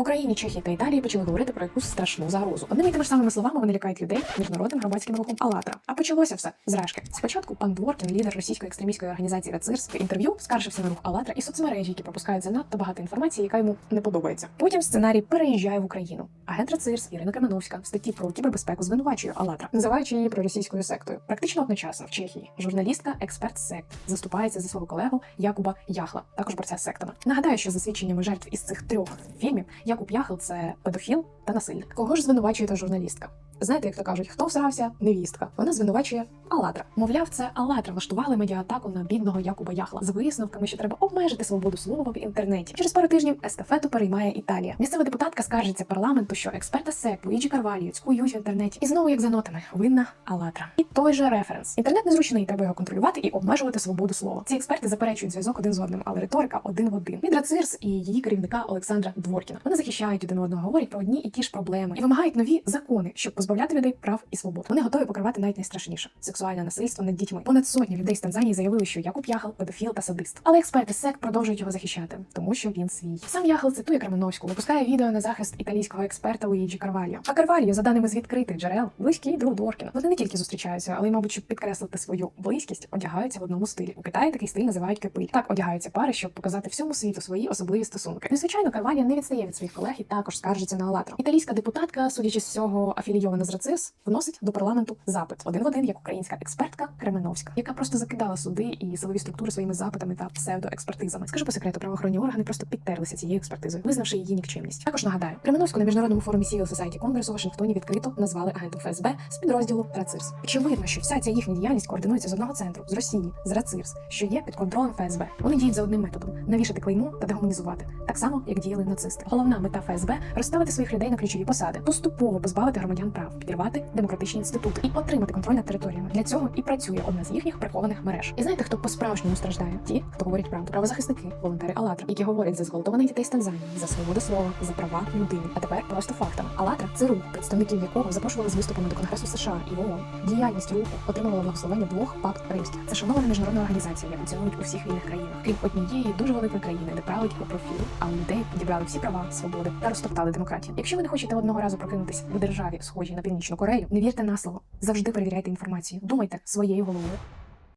Україні, Чехії та Італії почали говорити про якусь страшну загрозу. Одними тими ж самими словами вони лякають людей міжнародним громадським рухом «АЛЛАТРА». А почалося все з. Спочатку пан Дворкін, лідер російської екстремістської організації РАЦИРС, в інтерв'ю скаржився на рух «АЛЛАТРА» і соцмережі, які пропускають занадто багато інформації, яка йому не подобається. Потім сценарій переїжджає в Україну. Агент РАЦИРС Ірина Кременовська в статті про кібербезпеку звинувачує «АЛЛАТРА», називаючи її проросійською сектою. Практично одночасно в Чехії журналістка, експерт сект, заступається за свого колегу Якуба Яхла, також борця з сектами. Нагадаю, що за свідченнями жертв із цих трьох фільмів Якуб Яхл це педофіл та насильник. Кого ж звинувачує та журналістка? Знаєте, як то кажуть, хто всрався? Невістка. Вона звинувачує Алатра. Мовляв, це Алатра влаштували медіаатаку на бідного Якуба Яхла з висновками, що треба обмежити свободу слова в інтернеті. Через пару тижнів естафету переймає Італія. Місцева депутатка скаржиться парламенту, що експерта СЕК Луїджі Карвалію цькують в інтернеті. І знову, як за нотами, винна Алатра. І той же референс. Інтернет незручний, треба його контролювати і обмежувати свободу слова. Ці експерти заперечують зв'язок один з одним, але риторика один в один. Рацирс і її керівника Олександра Дворкіна. Вони захищають один одного, говорять про одні і ті ж проблеми і вимагають нові закони, щоб позбавляти людей прав і свобод. Вони готові покривати навіть найстрашніше сексуальне насильство над дітьми. Понад сотні людей з Танзанії заявили, що Якуб Яхал педофіл та садист. Але експерти СЕК продовжують його захищати, тому що він свій. Сам Яхал цитує Кременовську, випускає відео на захист італійського експерта Луїджі Карваліо. А Карваліо, за даними з відкритих джерел, близький друг Дворкіна. Вони не тільки зустрічаються, але й, мабуть, щоб підкреслити свою близькість, одягаються в одному стилі. У Китаї такий стиль називають кепиль. Так одягаються пари, щоб показати всьому світу свої особливі стосунки. Незвичайно, Карваліо не відстає від своїх колег і також скаржиться на Алатру. Італійська депутатка, судячи з всього, афілійована з РАЦИС, вносить до парламенту запит один в один, як українська експертка Кременовська, яка просто закидала суди і силові структури своїми запитами та псевдоекспертизами. Скажу по секрету, правоохоронні органи просто підтерлися цією експертизою, визнавши її нікчемність. Також нагадаю, Кременовську на міжнародному форумі Civil Society Конгресу у Вашингтоні відкрито назвали агентом ФСБ з підрозділу РАЦИРС. Очевидно, що вся ця їхня діяльність координується з одного центру з Росії, з РАЦИРС, що є під контролем ФСБ. Вони діють за одним методом навішати клеймо та дегуманізувати, так само як діяли нацисти. Головна мета ФСБ розставити своїх людей на ключові посади, поступово позбавити громадян прав, підірвати демократичні інститути і отримати контроль над територіями. Для цього і працює одна з їхніх прихованих мереж. І знаєте, хто по-справжньому страждає? Ті, хто говорить правду, правозахисники, волонтери АЛАТРА, які говорять за зґвалтованих дітей з Танзанії, за свободу слова, за права людини. А тепер просто фактами. АЛАТРА це рух, представників якого запрошували з виступами до Конгресу США і ООН. Діяльність руху отримувала благословення двох пап римських. Це шанована міжнародна організація, яку цінують у всіх вільних країнах, крім однієї дуже великої країни, де править по профілю, а у людей відібрали всі права, свободи та розтоптали демократію. Якщо ви не хочете одного разу прокинутись в державі, схожій на північну Корею, не вірте на слово. Завжди перевіряйте інформацію. Думайте своєю головою.